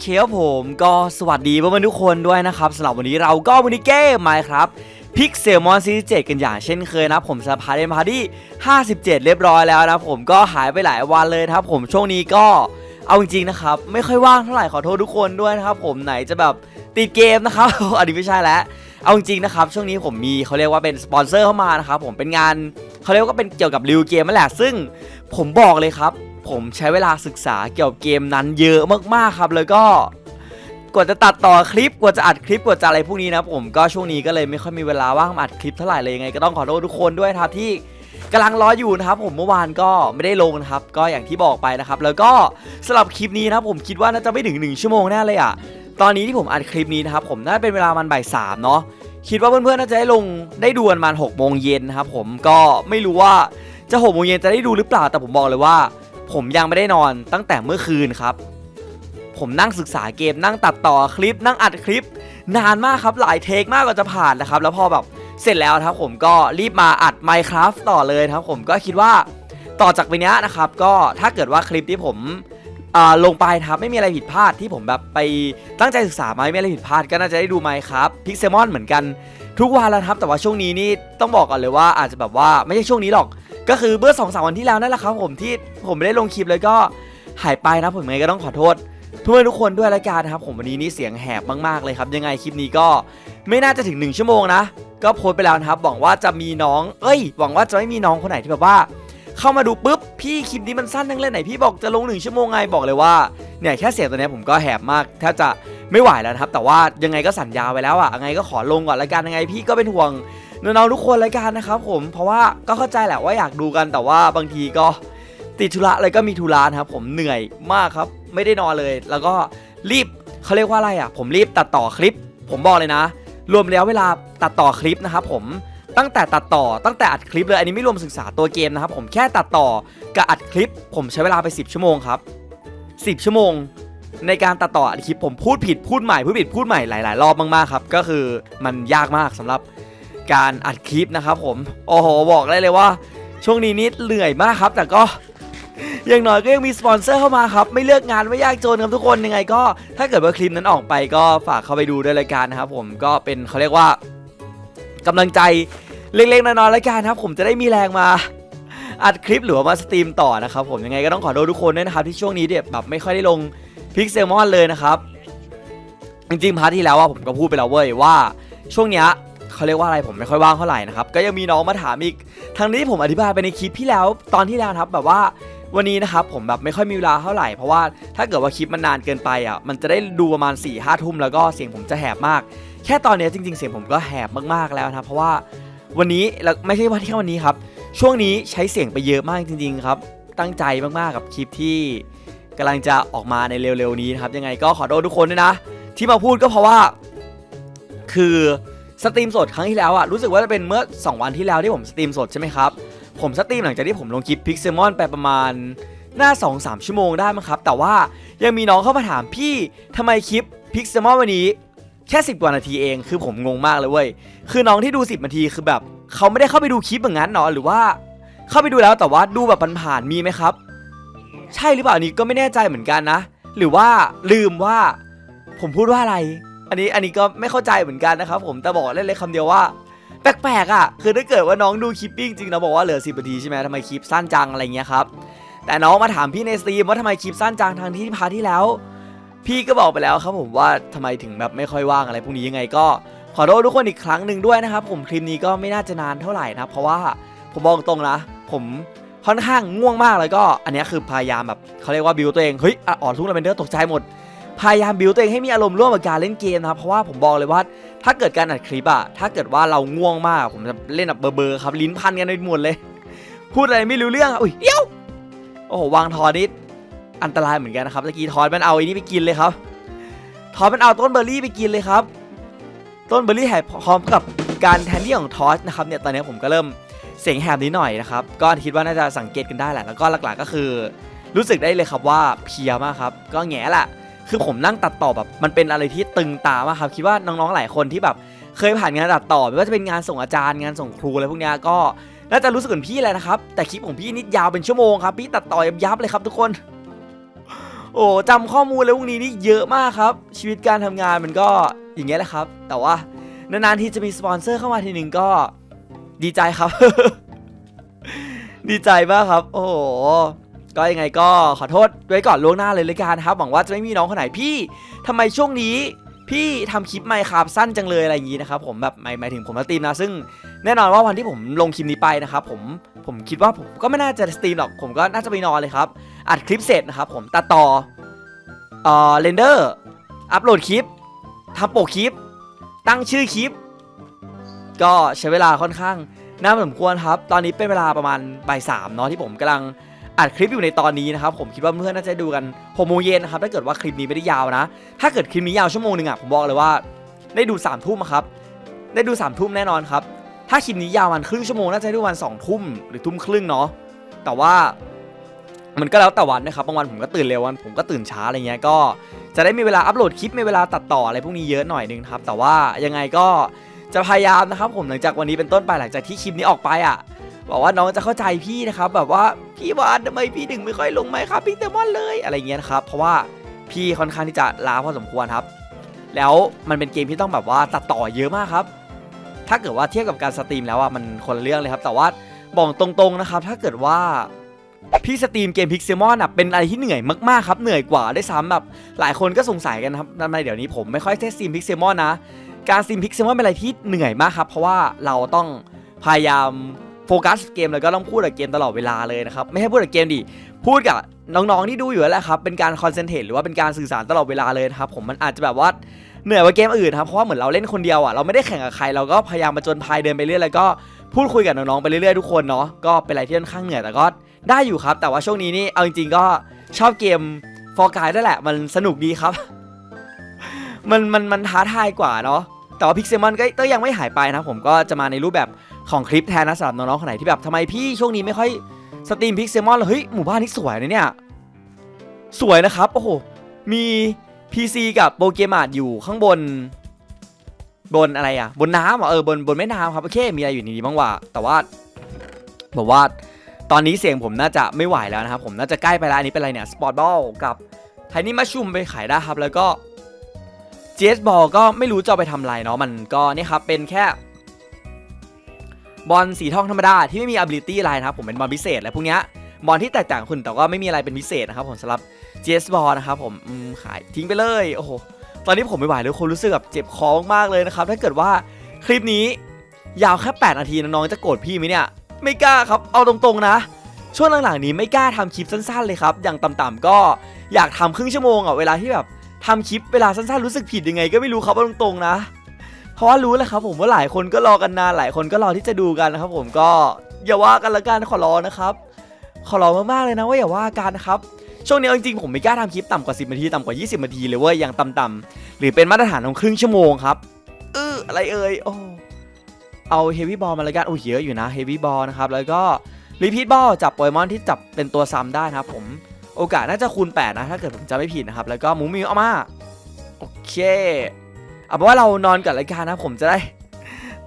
เคครับผมก็สวัสดีเพื่อนๆทุกคนด้วยนะครับสำหรับวันนี้เราก็วันนี้เกมมาครับพิกเซลมอนซีเจ็กันอย่างเช่นเคยนะผมสพาร์เดนพาร์ที่57เรียบร้อยแล้วนะผมก็หายไปหลายวันเลยนะครับผมช่วงนี้ก็เอาจริงๆนะครับไม่ค่อยว่างเท่าไหร่ขอโทษทุกคนด้วยนะครับผมไหนจะแบบติดเกมนะครับอันนี้ไม่ใช่แล้วเอาจริงๆนะครับช่วงนี้ผมมีเขาเรียกว่าเป็นสปอนเซอร์เข้ามานะครับผมเป็นงานเขาเรียกว่าเป็นเกี่ยวกับรีวิวเกมนั่นแหละซึ่งผมบอกเลยครับ ผมใช้เวลาศึกษาเกี่ยวกับเกมนั้นเยอะมากๆครับ แล้วก็กว่าจะตัดต่อคลิปกว่าจะอัดคลิปกว่าจะอะไรพวกนี้นะผมก็ช่วงนี้ก็เลยไม่ค่อยมีเวลาว่างมาอัดคลิปเท่าไหร่เลยยังไงก็ต้องขอโทษทุกคนด้วยครับที่กำลังรออยู่นะครับผมเมื่อวานก็ไม่ได้ลงนะครับ ก็อย่างที่บอกไปนะครับ แล้วก็สำหรับคลิปนี้นะครับผมคิดว่าน่าจะไม่ถึง 1 ชั่วโมงแน่เลยอะตอนนี้ที่ผมอัดคลิปนี้นะครับผมน่าจะเป็นเวลามันบ่ายสามเนาะคิดว่าเพื่อนๆน่าจะได้ลงได้ดูกันประมาณหกโมงเย็นนะครับผมก็ไม่รู้ว่าจะหกโมงเย็นจะได้ดูหรือเปล่าแต่ผมบอกเลยว่า ผมยังไม่ได้นอนตั้งแต่เมื่อคืนครับ ผมนั่งศึกษาเกมนั่งตัดต่อคลิป นั่งอัดคลิป นานมากครับหลายเทคมากกว่าจะผ่านนะครับ แล้วพอแบบเสร็จแล้วครับผมก็รีบมาอัด Minecraft ต่อเลยครับ ผมก็คิดว่าต่อจากไปเนี้นะครับ ก็ถ้าเกิดว่าคลิปที่ผมอ่าลงไปครับไม่มีอะไรผิดพลาดที่ผมแบบไปตั้งใจศึกษาไมไม่มีอะไรผิดพลาดก็น่าจะได้ดูไหมครับพิกเซมอนเหมือนกันทุกวันแล้วครับแต่ว่าช่วงนี้นี่ต้องบอกก่อนเลยว่าอาจจะแบบว่าไม่ใช่ช่วงนี้หรอก ก็คือเมื่อสองสามวันที่แล้วนั่นแหละครับผมที่ผมไม่ได้ลงคลิปเลยก็หายไปนะผมยังไงก็ต้องขอโทษทุกคนทุกคนด้วยละกันนะครับผมวันนี้นี่เสียงแหบมากๆเลยครับ ยังไงคลิปนี้ก็ไม่น่าจะถึง 1 ชั่วโมงนะ ก็โพสไปแล้วนะครับหวังว่าจะมีน้อง เอ้ย หวังว่าจะไม่มีน้องคนไหนที่แบบว่า เข้ามาดูปุ๊บพี่คลิปนี้มันสั้นทั้งเล่นไหนพี่บอกจะลงหนึ่งชั่วโมงไงบอกเลยว่าเนี่ยแค่เสียงตัวเนี้ยผมก็แหบมากแทบจะไม่ไหวแล้วนะครับ แต่ว่ายังไงก็สัญญาไว้แล้วอะยังไงก็ขอลงก่อนละกันยังไงพี่ก็เป็นห่วง น้องๆทุกคนรายการนะครับผมเพราะว่าก็เข้าใจแหละว่าอยากดูกันแต่ว่าบางทีก็ติดธุระอะไรก็มีธุระนะครับผมเหนื่อยมากครับ ไม่ได้นอนเลย แล้วก็รีบเขาเรียกว่าอะไรอะ ผมรีบตัดต่อคลิป ผมบอกเลยนะ รวมแล้วเวลาตัดต่อคลิปนะครับผมตั้งแต่ตัดต่อตั้งแต่อัดคลิปเลยอันนี้ไม่รวมศึกษาตัวเกมนะครับผมแค่ตัดต่อกับอัดคลิป ผมใช้เวลาไป 10 ชั่วโมงครับ 10 ชั่วโมง ในการตัดต่ออัดคลิปผมพูดผิดพูดใหม่พูดผิดพูดใหม่หลาย ๆ รอบมากๆครับก็คือมันยากมากสำหรับ การอัดคลิปนะครับผมโอ้โหบอกได้เลยว่า ช่วงนี้นิดเหนื่อยมากครับ แต่ก็อย่างน้อยก็ยังมีสปอนเซอร์เข้ามาครับ ไม่เลือกงานไม่ยากจนครับทุกคนยังไงก็ ถ้าเกิดว่าคลิปนั้นออกไปก็ฝากเข้าไปดูด้วยรายการนะครับผมก็เป็นเขาเรียกว่ากำลังใจเล็กๆน้อยๆรายการครับ ผมจะได้มีแรงมาอัดคลิปหรือว่ามาสตรีมต่อนะครับผมยังไงก็ต้องขอโทษทุกคนด้วยนะครับที่ช่วงนี้เนี่ยแบบไม่ค่อยได้ลงพิกเซลมอนเลยนะครับจริงๆพาร์ทที่แล้วว่าผมก็พูดไปแล้วเว้ยว่า ช่วงเนี้ย เขาเรียกว่าอะไรผมไม่ค่อยว่างเท่าไหร่นะครับก็ยังมีน้องมาถามอีกทางนี้ผมอธิบายไปในคลิปที่แล้วตอนที่แล้วครับแบบว่าวันนี้นะครับผมแบบไม่ค่อยมีเวลาเท่าไหร่เพราะว่าถ้าเกิดว่าคลิปมันนานเกินไปอะมันจะได้ดูประมาณ4ี่ห้าทุ่มแล้วก็เสียงผมจะแหบมาก แค่ตอนนี้จริง ๆ เสียงผมก็แหบมากๆแล้วนะครับเพราะว่าวันนี้แล้วไม่ใช่ว่าแค่วันนี้ครับช่วงนี้ใช้เสียงไปเยอะมากจริง ๆ ครับ ตั้งใจมากๆกับคลิปที่กำลังจะออกมาในเร็วๆนี้นะครับยังไงก็ขอโทษทุกคนด้วยนะ ที่มาพูดก็เพราะว่า คือ สตรีมสดครั้งที่แล้วอะรู้สึกว่าจะเป็นเมื่อ 2 วันที่แล้วที่ผมสตรีมสดใช่ไหมครับผมสตรีมหลังจากที่ผมลงคลิปพิกเซมอนไปประมาณหน้า 2-3 ชั่วโมงได้มั้งครับ แต่ว่ายังมีน้องเข้ามาถามพี่ทำไมคลิปพิกเซมอนวันนี้แค่10กว่านาทีเองคือผมงงมากเลยเว้ยคือน้องที่ดู 10 นาทีคือแบบเขาไม่ได้เข้าไปดูคลิปอย่างนั้นเนาะหรือว่าเข้าไปดูแล้วแต่ว่าดูแบบผ่านๆมีไหมครับ ใช่หรือเปล่าอันนี้ก็ไม่แน่ใจเหมือนกันนะ หรือว่าลืมว่าผมพูดว่าอะไร อันนี้อันนี้ก็ไม่เข้าใจเหมือนกันนะครับผมแต่บอกเล่นเลยคำเดียวว่า แปลกๆอะคือถ้าเกิดว่าน้องดูคลิปปิ้งจริงนะบอกว่าเหลือ 10นาทีใช่ไหมทำไมคลิปสั้นจังอะไรเงี้ยครับแต่น้องมาถามพี่ในสตรีมว่าทำไมคลิปสั้นจังทางที่พาที่แล้ว พี่ก็บอกไปแล้วครับผมว่าทำไมถึงแบบไม่ค่อยว่างอะไรพวกนี้ยังไงก็ขอโทษทุกคนอีกครั้งหนึ่งด้วยนะครับผมคลิปนี้ก็ไม่น่าจะนานเท่าไหร่นะเพราะว่าผมบอกตรงนะ ผมค่อนข้างง่วงมากแล้วก็อันนี้คือพยายามแบบเขาเรียกว่าบิวตัวเองเฮ้ยอ่อนทุกลาเวนเดอร์ตกใจหมด พยายามบิวตัวเองให้มีอารมณ์ร่วมกับการเล่นเกมนะครับเพราะว่าผมบอกเลยว่าถ้าเกิดการอัดคลิปอะถ้าเกิดว่าเราง่วงมากผมจะเล่นแบบเบอร์ครับลิ้นพันกันไปหมดเลย พูดอะไรไม่รู้เรื่องอุ้ยเดี๋ยวโอ้โหวางทอนี่อันตรายเหมือนกันนะครับตะกี้ทอสมันเอาอ้นี่ไปกินเลยครับทอสมันเอาต้นเบอร์รี่ไปกินเลยครับ ต้นเบอร์รี่แหบพร้อมกับการแทนที่ของทอสนะครับเนี่ยตอนนี้ผมก็เริ่มเสียงแหบนิดหน่อยนะครับก็คิดว่าน่าจะสังเกตกันได้แหละแล้วก็หลักๆก็คือ รู้สึกได้เลยครับว่าเพียมากครับก็แง่แหละ คือผมนั่งตัดต่อแบบมันเป็นอะไรที่ตึงตามากครับคิดว่าน้องๆหลายคนที่แบบเคยผ่านงานตัดต่อไม่ว่าจะเป็นงานส่งอาจารย์งานส่งครูอะไรพวกนี้ก็น่าจะรู้สึกเหมือนพี่เลยนะครับแต่คลิปของพี่นี่ยาวเป็นชั่วโมงครับพี่ตัดต่อยับๆเลยครับทุกคน โอ้จำข้อมูลแล้วพวกนี้นี่เยอะมากครับ ชีวิตการทำงานมันก็อย่างเงี้ยแหละครับ แต่ว่านานๆที่จะมีสปอนเซอร์เข้ามาทีหนึ่งก็ดีใจครับ ดีใจมากครับ โอ้โห ก็ยังไงก็ขอโทษไว้ก่อนล่วงหน้าเลยเลยกันครับหวังว่าจะไม่มีน้องคนไหนพี่ทำไมช่วงนี้พี่ทำคลิปไมค์ครับสั้นจังเลยอะไรอย่างนี้นะครับผมแบบหมายหมายถึงผมสตรีมนะซึ่งแน่นอนว่าวันที่ผมลงคลิปนี้ไปนะครับผมผมคิดว่าผมก็ไม่น่าจะสตรีมหรอกผมก็น่าจะไปนอนเลยครับอัดคลิปเสร็จนะครับผมตัดต่อเอ่อเรนเดอร์อัปโหลดคลิปทำโปกคลิป ตั้งชื่อคลิป ก็ใช้เวลาค่อนข้างน่าสมควรครับ ตอนนี้เป็นเวลาประมาณบ่ายสามเนาะที่ผมกำลัง อัดคลิปอยู่ในตอนนี้นะครับผมคิดว่าเพื่อนน่าจะดูกันหกโมงเย็นนะครับถ้าเกิดว่าคลิปนี้ไม่ได้ยาวนะ ถ้าเกิดคลิปนี้ยาวชั่วโมงหนึ่งอะผมบอกเลยว่าได้ดู3ามทุ่มครับได้ดู3ามทุ่มแน่นอนครับถ้าคลิปนี้ยาวมันครึ่งชั่วโมงน่าจะได้ดูวันสองทุ่มหรือทุ่มครึ่งเนาะแต่ว่ามันก็แล้วแต่วันนะครับบางวันผมก็ตื่นเร็ววันผมก็ตื่นช้าอะไรเงี้ยก็จะได้มีเวลาอัปโหลดคลิปมีเวลาตัดต่ออะไรพวกนี้เยอะหน่อยนึงครับแต่ว่ายังไงก็จะพยายามนะครับผมหลังจากวันนี้เป็นต้นไปหลังจากที่คลิปนี้ออกไปอะ บอกว่าน้องจะเข้าใจพี่นะครับแบบว่าพี่วานทำไมพี่ถึงไม่ค่อยลงไหมครับพิกเตมอนเลยอะไรเงี้ยนะครับเพราะว่าพี่ค่อนข้างที่จะล้าพอสมควรครับ แล้วมันเป็นเกมที่ต้องแบบว่าตัดต่อเยอะมากครับ ถ้าเกิดว่าเทียบกับการสตรีมแล้วอะมันคนละเรื่องเลยครับ แต่ว่าบอกตรงๆนะครับ ถ้าเกิดว่าพี่สตรีมเกมพิกเซมอนอะเป็นอะไรที่เหนื่อยมากๆครับเหนื่อยกว่าได้ซ้ำแบบหลายคนก็สงสัยกันครับทำไมเดี๋ยวนี้ผมไม่ค่อยได้สตรีมพิกเซมอนนะการสตรีมพิกเซมอนเป็นอะไรที่เหนื่อยมากครับเพราะว่าเราต้องพยายาม โฟกัสเกมแล้วก็ต้องพูดกับเกมตลอดเวลาเลยนะครับ ไม่ให้พูดกับเกมดิ พูดกับน้องๆที่ดูอยู่แล้วแหละครับ เป็นการคอนเซนเทรตหรือว่าเป็นการสื่อสารตลอดเวลาเลยนะครับ ผมมันอาจจะแบบว่าเหนื่อยกว่าเกมอื่นครับ เพราะว่าเหมือนเราเล่นคนเดียวอะ เราไม่ได้แข่งกับใคร เราก็พยายามมาจนพายเดินไปเรื่อยแล้วก็พูดคุยกับน้องๆไปเรื่อยๆทุกคนเนาะ ก็เป็นอะไรที่ค่อนข้างเหนื่อยแต่ก็ได้อยู่ครับ แต่ว่าช่วงนี้นี่เอาจริงๆก็ชอบเกมฟอร์กายด้วยแหละ มันสนุกดีครับ มันมันมันท้าทายกว่าเนาะแต่ว่าพิกเซมอนก็ยังไม่หายไปนะผมก็จะมาในรูปแบบ ของคลิปแทนนะสำหรับน้องๆคนไหนที่แบบทำไมพี่ช่วงนี้ไม่ค่อยสตรีมพิกเซมอนเลยเฮ้ยหมู่บ้านนี้สวยนะเนี่ยสวยนะครับโอ้โหมี PC กับโปเกมอนอยู่ข้างบน บนอะไรอะบนน้ำเหรอเออบนบนแม่น้ำครับโอเคมีอะไรอยู่ในนี้บ้างวะแต่ว่าผมว่าตอนนี้เสียงผมน่าจะไม่ไหวแล้วนะครับ ผมน่าจะใกล้ไปแล้วอันนี้เป็นอะไรเนี่ยสปอร์ตบอลกับไทนี่มัชชูมไปขายได้ครับ แล้วก็เจสบอลก็ไม่รู้จะไปทำอะไรเนาะมันก็นี่ครับเป็นแค่ บอลสีทองธรรมดาที่ไม่มี ability อะไรนะครับผมเป็นบอลพิเศษอะไรพวกเนี้ยบอลที่แตกต่างคุณแต่ว่าไม่มีอะไรเป็นพิเศษนะครับผมสำหรับ GS Ball นะครับผมมขายทิ้งไปเลยโอ้โหตอนนี้ผมไม่ไหวเลยคนรู้สึกแบบเจ็บคอมากๆเลยนะครับถ้าเกิดว่าคลิปนี้ยาวแค่ 8 นาทีน้องๆจะโกรธพี่ไหมเนี่ย ไม่กล้าครับเอาตรงๆนะ ช่วงหลังๆนี้ไม่กล้าทำคลิปสั้นๆเลยครับ อย่างต่ำๆก็อยากทำครึ่งชั่วโมงอะเวลาที่แบบทำคลิปเวลาสั้นๆรู้สึกผิดยังไง ก็ไม่รู้ครับเอาตรงๆนะ เพราะว่ารู้แหละครับผมว่าหลายคนก็รอกันนานหลายคนก็รอที่จะดูกันนะครับผมก็อย่าว่ากันละกันขอร้องนะครับ ขอร้องมากๆเลยนะว่าอย่าว่ากันนะครับช่วงนี้จริงๆผมไม่กล้าทำคลิปต่ำกว่า 10นาทีต่ำกว่า 20นาทีเลยเว้ยอย่างต่ำๆหรือเป็นมาตรฐานของครึ่งชั่วโมงครับเอออะไรเอ่ยโอ้เอาเฮฟวี่บอลมาลยกันโอ้เยอะอยู่นะเฮฟวี่บอลนะครับแล้วก็รีพีทบอลจับโปเกมอนที่จับเป็นตัวซ้ำได้นะครับผมโอกาสน่าจะคูณ 8 นะ ถ้าเกิดผมจำไม่ผิดนะครับ แล้วก็มูมิวเอามา โอเค เอาเป็นว่าเรานอนกับรายการนะผมจะได้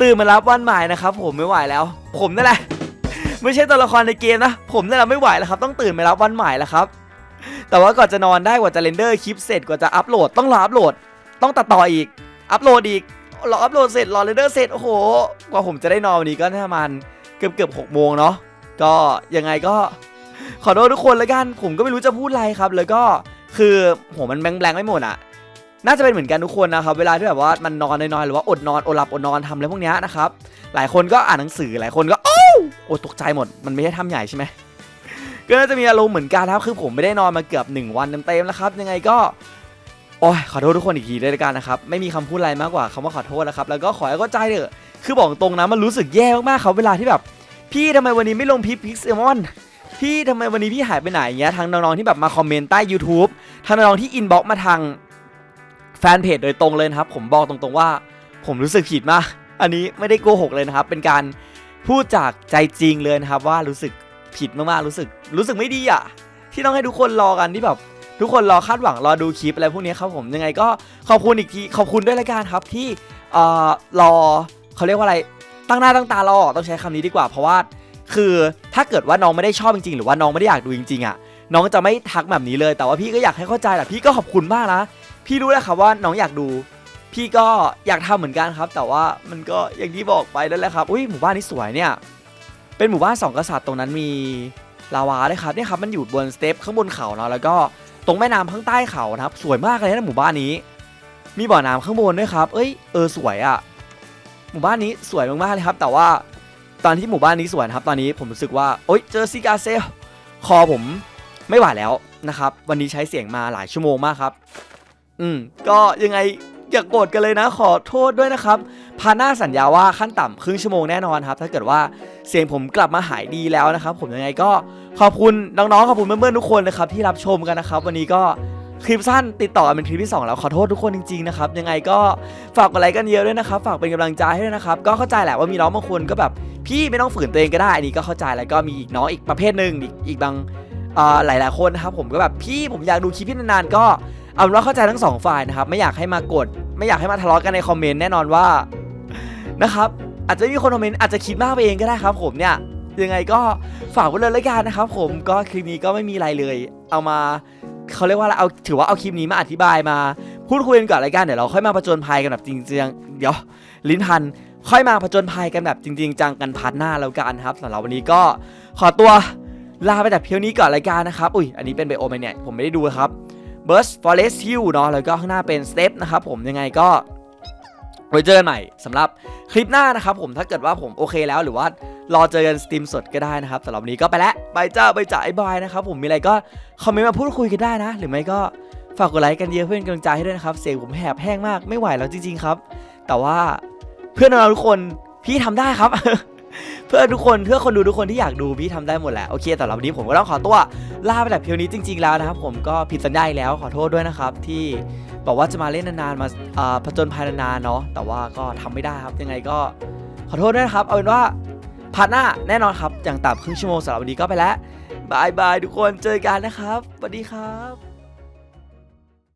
ตื่นมารับวันใหม่นะครับผมไม่ไหวแล้ว ผมนั่นแหละ ไม่ใช่ตัวละครในเกมนะ ผมนี่แหละไม่ไหวแล้วครับ ต้องตื่นไปรับวันใหม่แล้วครับ แต่ว่าก่อนจะนอนได้กว่าจะเรนเดอร์คลิปเสร็จกว่าจะอัปโหลดต้องรออัปโหลด ต้องตัดต่ออีก อัปโหลดอีกรออัปโหลดเสร็จรอเรนเดอร์เสร็จโอ้โหกว่าผมจะได้นอนวันนี้ก็ประมาณเกือบเกือบหกโมงเนาะก็ยังไงก็ขอโทษทุกคนแล้วกัน ผมก็ไม่รู้จะพูดอะไรครับ แล้วก็คือโหมันแบงแบงไม่หมดอะ น่าจะเป็นเหมือนกันทุกคนนะครับเวลาที่แบบว่ามันนอนน้อยๆหรือว่าอดนอนอดหลับอดนอนทำอะไรพวกนี้นะครับหลายคนก็อ่านหนังสือหลายคนก็โอ้ตกใจหมดมันไม่ใช่ถ้ำใหญ่ใช่ไหมก็น่าจะมีอารมณ์เหมือนกันครับคือผมไม่ได้นอนมาเกือบ 1 วันเต็มๆแล้วครับ ยังไงก็โอ้ยขอโทษทุกคนอีกทีด้วยละกันนะครับไม่มีคำพูดอะไรมากกว่าคำว่าขอโทษนะครับแล้วก็ขอให้เข้าใจเถอะคือบอกตรงนะมันรู้สึกแย่มากๆครับเวลาที่แบบ พี่ทำไมวันนี้ไม่ลงพิพิกเซมอนพี่ทำไมวันนี้พี่หายไปไหนเงี้ยทางน้องๆที่แบบมาคอมเมนต์ใต้ YouTube ทางน้องๆที่อินบ็อกมาทาง แฟนเพจโดยตรงเลยนะครับ ผมบอกตรงๆว่า ผมรู้สึกผิดมาก อันนี้ไม่ได้โกหกเลยนะครับ เป็นการพูดจากใจจริงเลยนะครับ ว่ารู้สึกผิดมากๆรู้สึก รู้สึกไม่ดีอะ ที่ต้องให้ทุกคนรอกันที่แบบทุกคนรอคาดหวังรอดูคลิปอะไรพวกนี้ครับผมยังไงก็ขอบคุณอีกทีขอบคุณด้วยละกันครับที่เอ่อรอเขาเรียกว่าอะไรตั้งหน้าตั้งตารอต้องใช้คำนี้ดีกว่าเพราะว่า คือถ้าเกิดว่าน้องไม่ได้ชอบจริงๆ หรือว่าน้องไม่ได้อยากดูจริงๆอะน้องจะไม่ทักแบบนี้เลย แต่ว่าพี่ก็อยากให้เข้าใจแหละพี่ก็ขอบคุณมากนะ พี่รู้แล้วครับว่าน้องอยากดู พี่ก็อยากทำเหมือนกันครับ แต่ว่ามันก็อย่างที่บอกไปนั่นแหละครับอุ้ยหมู่บ้านนี้สวยเนี่ย เป็นหมู่บ้านสองกษัตริย์ตรงนั้นมีลาวาด้วยครับเนี่ยครับมันอยู่บนสเตปข้างบนเขาเนาะแล้วก็ตรงแม่น้ำข้างใต้เขานะครับ สวยมากเลยนะหมู่บ้านนี้ มีบ่อน้ำข้างบนด้วยครับ เอ้ยเออสวยอะ่ะหมู่บ้านนี้สวยมากๆเลยครับ แต่ว่าตอนที่หมู่บ้านนี้สวยครับ ตอนนี้ผมรู้สึกว่าโอ๊ยเจอซิกาเซลคอผมไม่ไหวแล้วนะครับ วันนี้ใช้เสียงมาหลายชั่วโมงมากครับ อืมก็ยังไงอย่ากโกรธกันเลยนะขอโทษด้วยนะครับ พาหน้าสัญญาว่าขั้นต่ำครึ่งชั่วโมงแน่นอนครับ ถ้าเกิดว่าเสียงผมกลับมาหายดีแล้วนะครับ ผมยังไงก็ขอบคุณน้องๆขอบคุณเพื่อนๆทุกคนนะครับที่รับชมกันนะครับ วันนี้ก็คลิปสั้นติดต่อกันเป็นคลิปที่สองแล้วขอโทษทุกคนจริงๆนะครับยังไงก็ฝากกดไลค์กันเยอะด้วยนะครับ ฝากเป็นกำลังใจให้ด้วยนะครับ ก็เข้าใจแหละว่ามีน้องบางคนก็แบบพี่ไม่ต้องฝืนตัวเองก็ได้อันนี้ก็เข้าใจแล้วก็มีอีกน้องอีกประเภทหนึ่งอีกอีกบางเอ่อหลายๆคนนะครับผมก็แบบพี่ผมอยากดูคลิปพี่นานๆก็ เอาเป็นว่าเข้าใจทั้งสองฝ่ายนะครับ ไม่อยากให้มากด ไม่อยากให้มาทะเลาะกันในคอมเมนต์แน่นอนว่านะครับอาจจะมีคนคอมเมนต์อาจจะคิดมากไปเองก็ได้ครับ ผมเนี่ยยังไงก็ฝากไว้เลยละกันนะครับ ผมก็คลิปนี้ก็ไม่มีอะไรเลย เอามาเขาเรียกว่าอะไรเอาถือว่าเอาคลิปนี้มาอธิบายมา พูดคุยกันก่อนละกันเดี๋ยวเราค่อยมาผจญภัยกันแบบจริงๆเดี๋ยวลิ้นพันค่อยมาผจญภัยกันแบบจริง ๆ จังกันพัดหน้าแล้วกันครับสำหรับวันนี้ก็ขอตัวลาไปแต่เพียงนี้ก่อนรายการนะครับ อุ้ยอันนี้เป็นไบโอไมเนี่ยผมไม่ได้ดูครับ b u r s t Forest Hill เนาะแล้วก็ข้างหน้าเป็น Step นะครับผมยังไงก็ไว้เจอกันใหม่สำหรับคลิปหน้านะครับผมถ้าเกิดว่าผมโอเคแล้วหรือว่ารอเจอกันสตรีมสดก็ได้นะครับสำหรับวันนี้ก็ไปแล้วบายจ้าบายจ้าไอ้บายนะครับผมมีอะไรก็คอมเมนต์มาพูดคุยกันได้นะ หรือไม่ก็ฝากกดไลค์กันเยอะเพื่อนกำลังใจให้ด้วยนะครับ เสียงผมแหบแห้งมากไม่ไหวแล้วจริง ๆ ครับ แต่ว่าเพื่อนเราทุกคนพี่ทำได้ครับ เพื่อทุกคนเพื่อคนดูทุกคนที่อยากดูพี่ทำได้หมดแหละโอเคแต่รับวันนี้ผมก็ต้องขอตัวลาไปแบบเพียวนี้จริง ๆแล้วนะครับผมก็ผิดสัญญาอีกแล้วขอโทษด้วยนะครับ ที่บอกว่าจะมาเล่นนานๆมาผจญภัยนานๆเนาะแต่ว่าก็ทำไม่ได้ครับยังไงก็ขอโทษด้วยนะครับ เอาเป็นว่าพาร์ทหน้าแน่นอนครับอย่างต่ำครึ่งชั่วโมงสำหรับวันนี้ก็ไปแล้วบายบายทุกคนเจอกันนะครับสวัสดีครับ